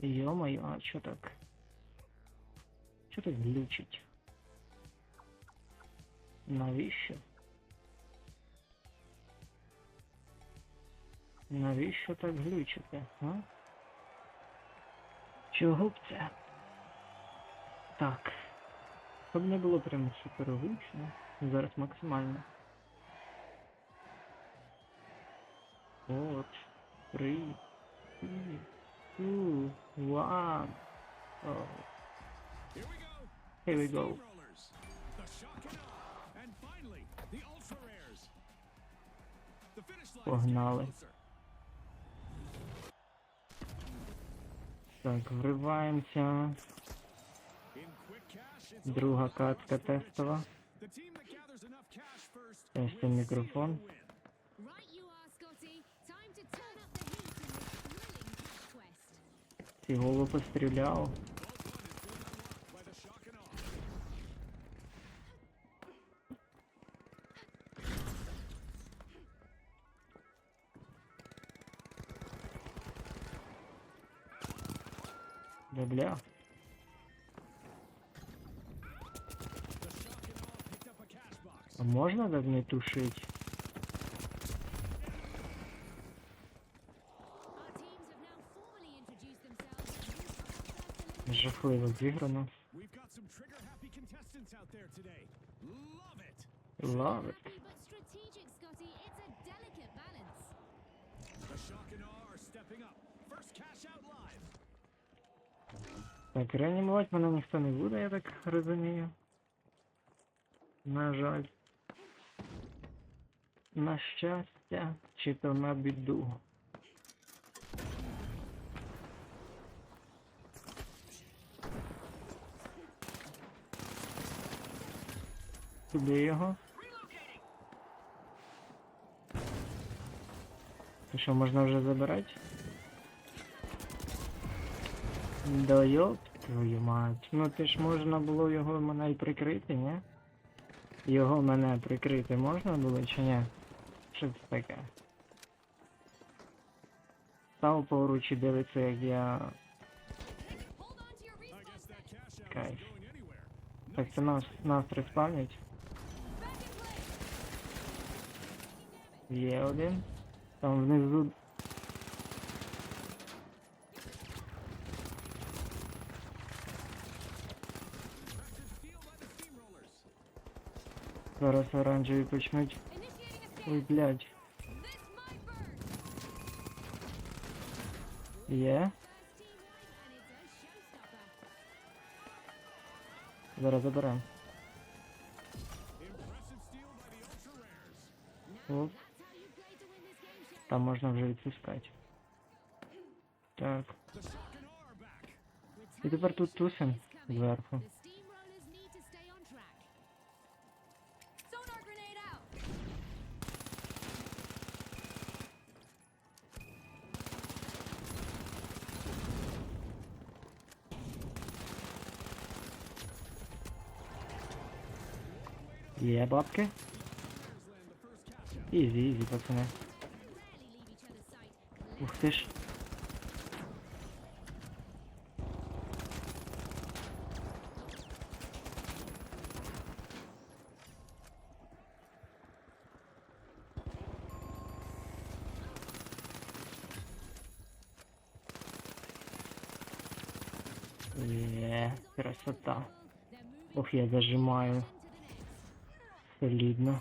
Ё-моё, а чё так? Чё так глючить? Навіщо? Навіщо так глючити, а? Чого б це? Так. Щоб не було прямо супер гучно. Зараз максимально. От. Три. Two. One. Oh. Here we go. Here Так, вриваємося. Друга катка тестова. win. The team that gathers Да бля. А можно как тушить? Жахливо зіграно. Love it. The Shock and R are stepping up. First cash out live. Так, реанімувати мене ніхто не буде, я так розумію. На жаль. На щастя, чи то на біду. Куди його? Ти що, можна вже забирати? Да йоп твою мать. Ну ти ж можна було його мене й прикрити, ні? Його мене прикрити можна було чи ні? Що це таке? Став поруч і дивиться, як я. Anywhere. Так це нас, нас респавнять. Є один. Там внизу. Зараз оранжеві почнуть. Initiating a Ой, scan. блядь. This might burn. Є. First team win, and it's a showstopper. Зараз заберемо. Impressive steal by the ultra rares. Now Оп. that's how you play to win this game show. Там можна вже відпускати. Так. The shock and awe are back. І тепер тут тусим зверху. Є бабки. Ізі, ізі, пацани. Ух ти ж. Є, красота. Ох, я зажимаю luck.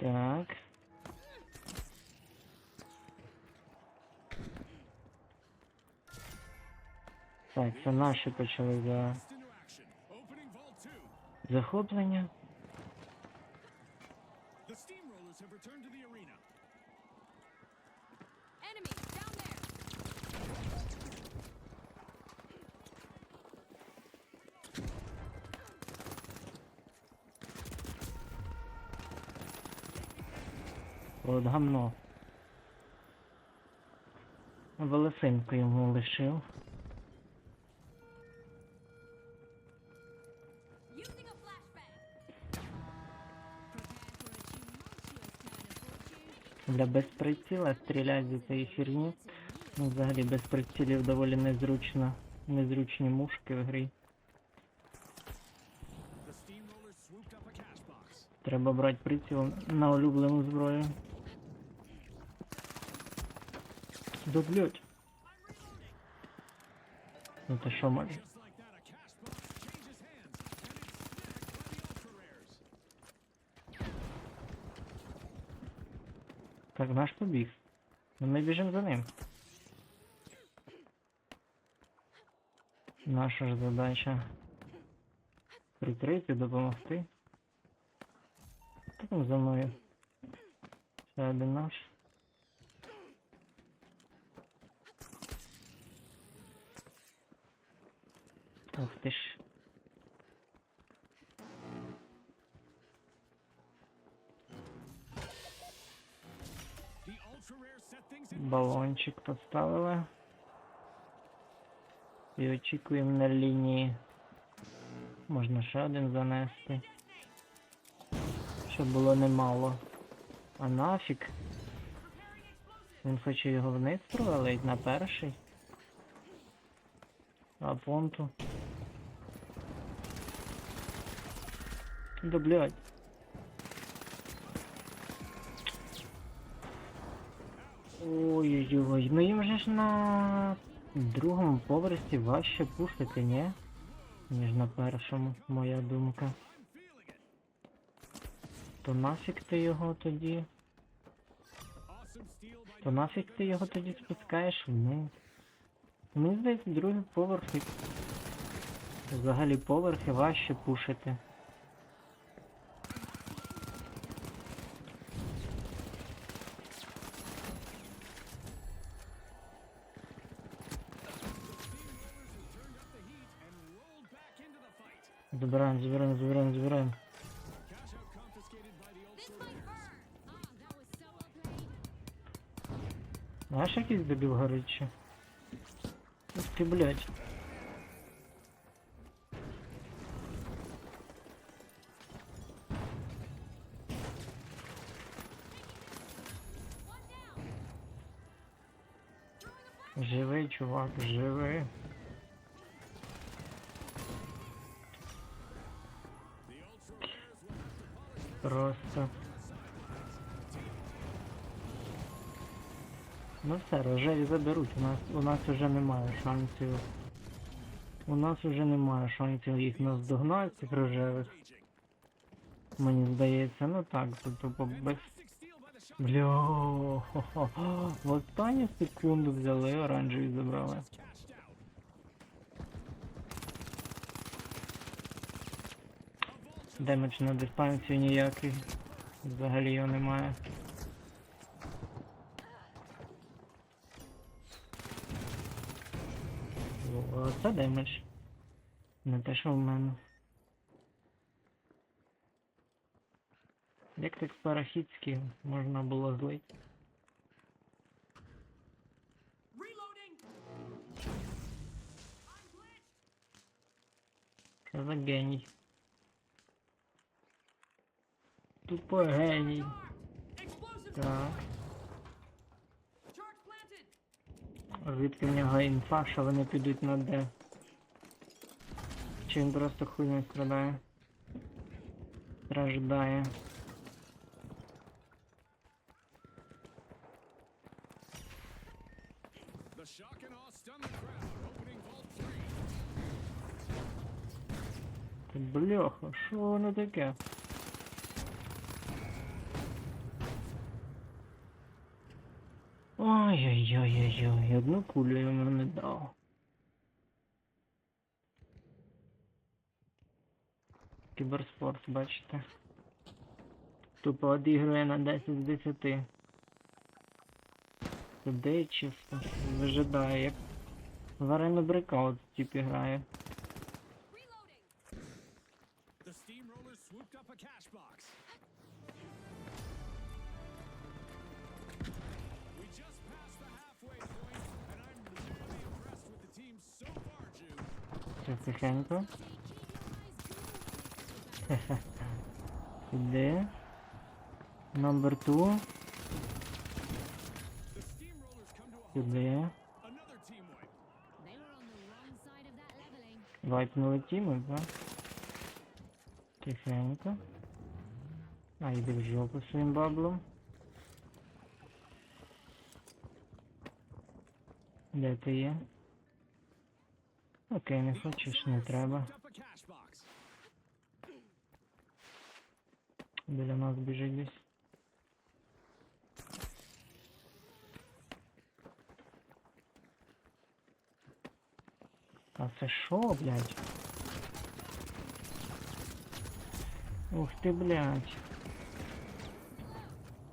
Так. Так, це наші почали за захоплення. От гамно. Волосинку йому лишив. Для безприціла стріляти зі цієї херні. Ну, взагалі без прицілів доволі незручно. Незручні мушки в грі. Треба брати приціл на улюблену зброю. Snagged by the ultra rares. Так, наш побіг. Ну ми біжимо за ним. Наша ж задача прикрити, допомогти. Там за мною? Ще один наш. Ух ти ж. Балончик поставили. І очікуємо на лінії. Можна ще один занести. Щоб було немало. А нафіг? Він хоче його вниз провалить на перший. А понту. Да блядь. Ой-ой-ой, ну їм же ж на другому поверсі важче пушити, ні? Ніж на першому, моя думка. То нафіг ти його тоді? То нафіг ти його тоді спускаєш вниз? Мені здається, другий поверх Взагалі поверхи важче пушити. Was so well played. Знаєш якийсь дебіл горить? Ух ти, блядь. Живий, чувак, живий. Просто. Ну все, рожеві заберуть. У нас у нас вже немає шансів. У нас вже немає шансів їх наздогнати, цих рожевих. Мені здається, ну так, це тупо без. Бля, в останню секунду взяли, оранжеві забрали. Демедж на дистанцію ніякий. Взагалі його немає. О, Це демедж. Не те, що в мене. Як так парахідські можна було злити? Що за геній? Тупо геній. Так. Звідки в нього інфа, що вони підуть на Д? Чи він просто хуйню страдає? Страждає. Бляха, що воно таке? Ой-ой-ой-ой-ой, одну кулю йому не дав. Кіберспорт, бачите. Тупо одігрує на 10 з 10. Сидить чисто, вижидає, як варений брикаут в типі грає. Wrong side of that leveling. Вайпнули тіми, так? Тихенько. А йди в жопу своїм баблом. Де ти є? Окей, не хочеш, не треба. Біля нас біжить десь. А це що, блядь? Ух ти, блядь.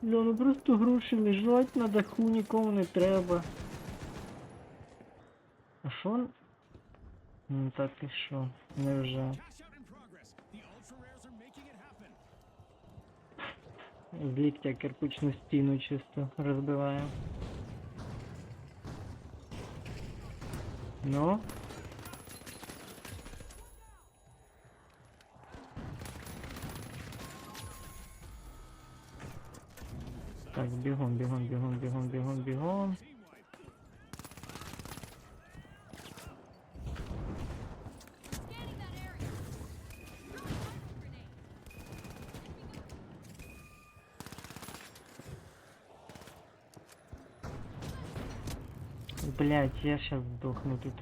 Бля, ну просто гроші лежать на даху, нікому не треба. А що? Ну так are making it happen. З ліктя кирпичну стіну чисто розбиває. Ну. Так, бігом, бігом, бігом, бігом, бігом, бігом. Блять, я щас здохну тут.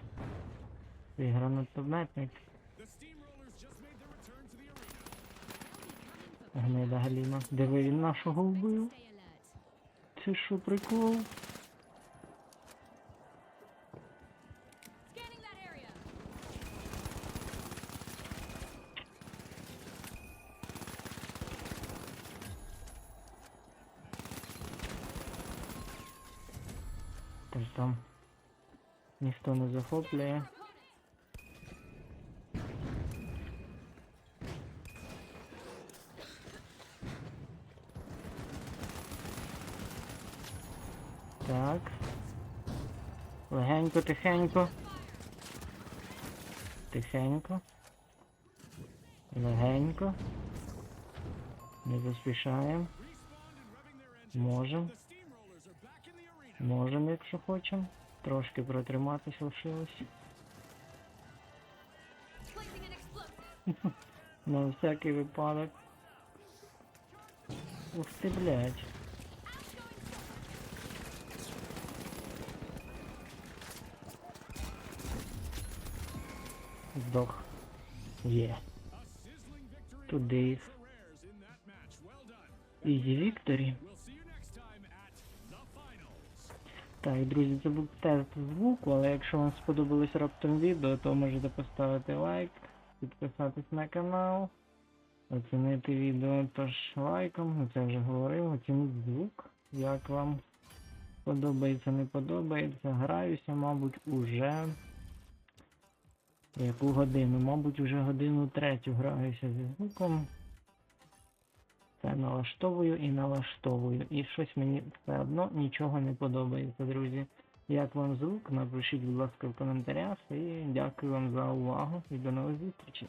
Цей гранатометник. Гнида Галіна. Диви, він нашого вбив. Це що, прикол? Там ніхто не захоплює. Так. Легенько, тихенько. Тихенько. Легенько. Не поспішаємо. Respawned and revving their engines. Можем. The steamrollers are back in the arena. Можемо, якщо хочемо. Трошки протриматись лишилось. На всякий випадок. Ух ти, блядь. Здох. Є. Туди for їх. Так, друзі, це був тест звуку, але якщо вам сподобалось раптом відео, то можете поставити лайк, підписатись на канал, оцінити відео теж лайком, це вже говорив, оцініть звук, як вам подобається, не подобається. Граюся, мабуть, уже яку годину, мабуть, уже годину третю граюся зі звуком. Це налаштовую і налаштовую. І щось мені все одно нічого не подобається, друзі. Як вам звук? Напишіть, будь ласка, в коментарях. І дякую вам за увагу і до нових зустрічей.